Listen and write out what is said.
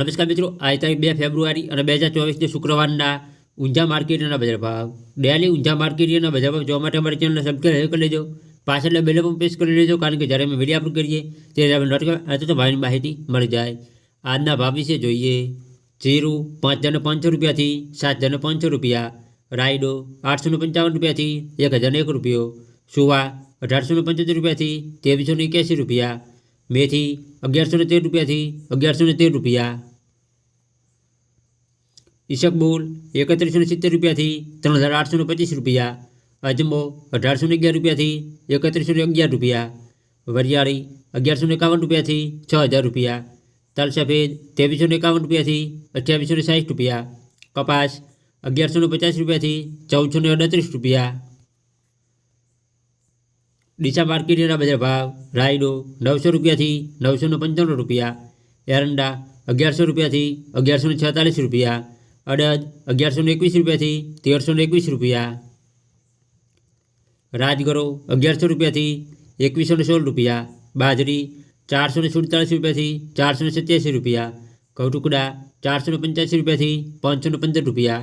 નબિસ્કા મિત્રો આતાય 2 ફેબ્રુઆરી અને 2024 ને શુક્રવારના ઉંજા માર્કેટના બજાર ભાવ દૈલી ઉંજા માર્કેટના બજાર ભાવ જોવા માટે અમે ચેનલ સબ્સ્ક્રાઇબ કરી લેજો પાછળલે બેલ પર પ્રેસ કરી લેજો કારણ કે જ્યારે અમે વીડિયો અપલોડ કરીએ ત્યારે નોટકા આ તો ભાઈની બાહીતી મળી જાય આજના ભાવ વિશે જોઈએ જીરૂ 550 રૂપિયા થી 750 રૂપિયા રાઈડો 855 રૂપિયા થી 1001 રૂપિયા સુવા 1875 રૂપિયા થી 2381 રૂપિયા बे थी अगियार सौ तेर रुपया थी अगियार सौ तेर रुपया ईसकबूल एकत्र सौ सित्तेर रुपया थी तरह हज़ार आठ सौ पच्चीस रुपया अजंबो अठार सौ अगर रुपया थी एकत्र सौ अगर रुपया वरियाड़ी अगियार सौ एकावन रुपया थी छ हज़ार रुपया तल सफेद तेवीस सौ एकावन रुपया थी अठावीस सौ साठ रुपया कपास अगियार सौ पचास रुपया थी चौदह सौ अड़तीस रुपया ડીસા માર્કેટના બજાર ભાવ રાયડો નવસો રૂપિયાથી નવસો પંચાણું રૂપિયા એરંડા અગિયારસો રૂપિયાથી અગિયારસો છેતાલીસ રૂપિયા અડદ અગિયારસો એકવીસ રૂપિયાથી તેરસો એકવીસ રૂપિયા રાજગરો અગિયારસો રૂપિયાથી એકવીસો ને સોળ રૂપિયા બાજરી ચારસો ને સુડતાલીસ રૂપિયાથી ચારસો ને સત્યાસી રૂપિયા ઘઉં ટુકડા ચારસો ને પંચ્યાસી રૂપિયાથી પાંચસો ને પંદર રૂપિયા